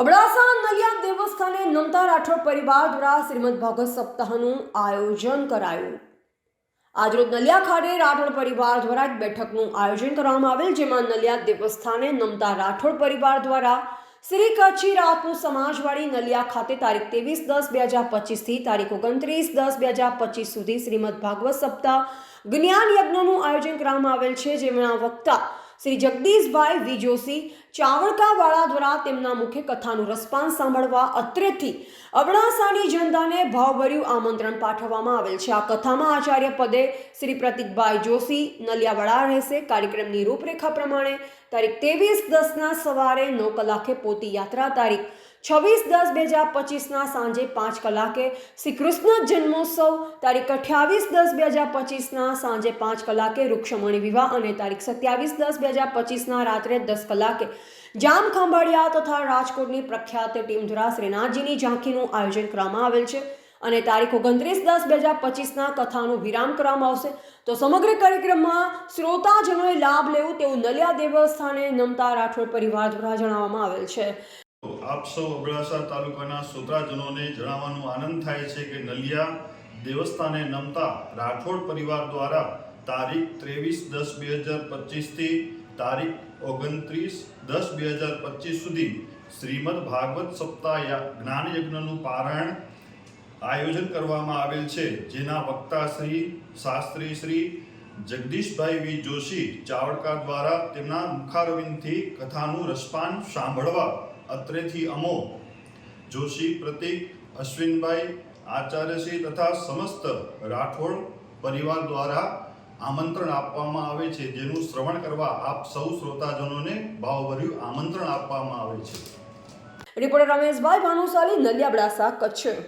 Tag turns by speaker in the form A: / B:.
A: અબડાસા નલિયા દેવસ્થાને નમતા રાઠોડ પરિવાર દ્વારા શ્રીમદ ભાગવત સપ્તાહનું આયોજન કરાયું. આજરોજ નલિયા ખાતે રાઠોડ પરિવાર દ્વારા એક બેઠકનું આયોજન કરવામાં આવેલ, જેમાં નલિયા દેવસ્થાને નમતા રાઠોડ પરિવાર દ્વારા શ્રી કચ્છી રાતનું સમાજવાડી નલિયા ખાતે તારીખ ત્રેવીસ દસ બે હજાર પચીસથી તારીખ ઓગણત્રીસ દસ બે હજાર પચીસ સુધી શ્રીમદ ભાગવત સપ્તાહ જ્ઞાન યજ્ઞનું આયોજન કરવામાં આવેલ છે જેમના વક્તા શ્રી જગદીશભાઈ વિજોશી જોશી ચાવડકાવાળા દ્વારા તેમના મુખ્ય કથાનું રસપાન સાંભળવા અત્રેથી અબડાસાની જનતાને ભાવભર્યું આમંત્રણ પાઠવવામાં આવેલ છે. આ કથામાં આચાર્ય પદે શ્રી પ્રતિકભાઈ જોશી નલિયાવાળા રહેશે. કાર્યક્રમની રૂપરેખા પ્રમાણે તારીખ ત્રેવીસ દસના સવારે નવ કલાકે પોતી યાત્રા તારીખ છવ્વીસ દસ બે હજાર પચીસના સાંજે પાંચ કલાકે શ્રી કૃષ્ણ જન્મોત્સવ તારીખ અઠ્યાવીસ દસ બે હજાર પચીસના સાંજે પાંચ કલાકે વૃક્ષમણી વિવાહ અને તારીખ સત્યાવીસ દસ બે હજાર પચીસના રાત્રે દસ કલાકે જામ ખંભાળિયા તથા રાજકોટની પ્રખ્યાત ટીમ દ્વારા શ્રીનાથજીની ઝાંખીનું આયોજન કરવામાં આવેલ છે અને તારીખ ઓગણત્રીસ દસ બે હજાર પચીસના કથાનું વિરામ કરવામાં આવશે. તો સમગ્ર કાર્યક્રમમાં શ્રોતાજનોએ લાભ લેવું તેવું નલિયા દેવસ્થાને નમતા રાઠોડ પરિવાર દ્વારા જણાવવામાં આવેલ છે.
B: આપ સૌ અબડાસા તાલુકાના શ્રોતાજનોને જણાવવાનો આનંદ થાય છે કે નલિયા દેવસ્થાને નમતા રાઠોડ પરિવાર દ્વારા તારીખ ત્રેવીસ દસ બે હજાર પચીસથી તારીખ ઓગણત્રીસ દસ બે હજાર પચીસ સુધી શ્રીમદ ભાગવત સપ્તાહ જ્ઞાન યજ્ઞનું પારાયણ આયોજન કરવામાં આવેલ છે. જેના વક્તા શ્રી શાસ્ત્રી શ્રી જગદીશભાઈ વી જોશી ચાવડકા દ્વારા તેમના મુખારવિંદથી કથાનું રસપાન સાંભળવા અત્રેથી અમો. જોશી પ્રતિક, અશ્વિનભાઈ, આચાર્યશ્રી તથા સમસ્ત રાઠોડ પરિવાર દ્વારા આમંત્રણ આપવામાં આવે છે, જેનું શ્રવણ કરવા આપ સૌ શ્રોતાજનોને ભાવભર્યું આમંત્રણ આપવામાં આવે છે.
A: રિપોર્ટર રમેશભાઈ ભાનુશાલી નલિયા અબડાસા કચ્છ.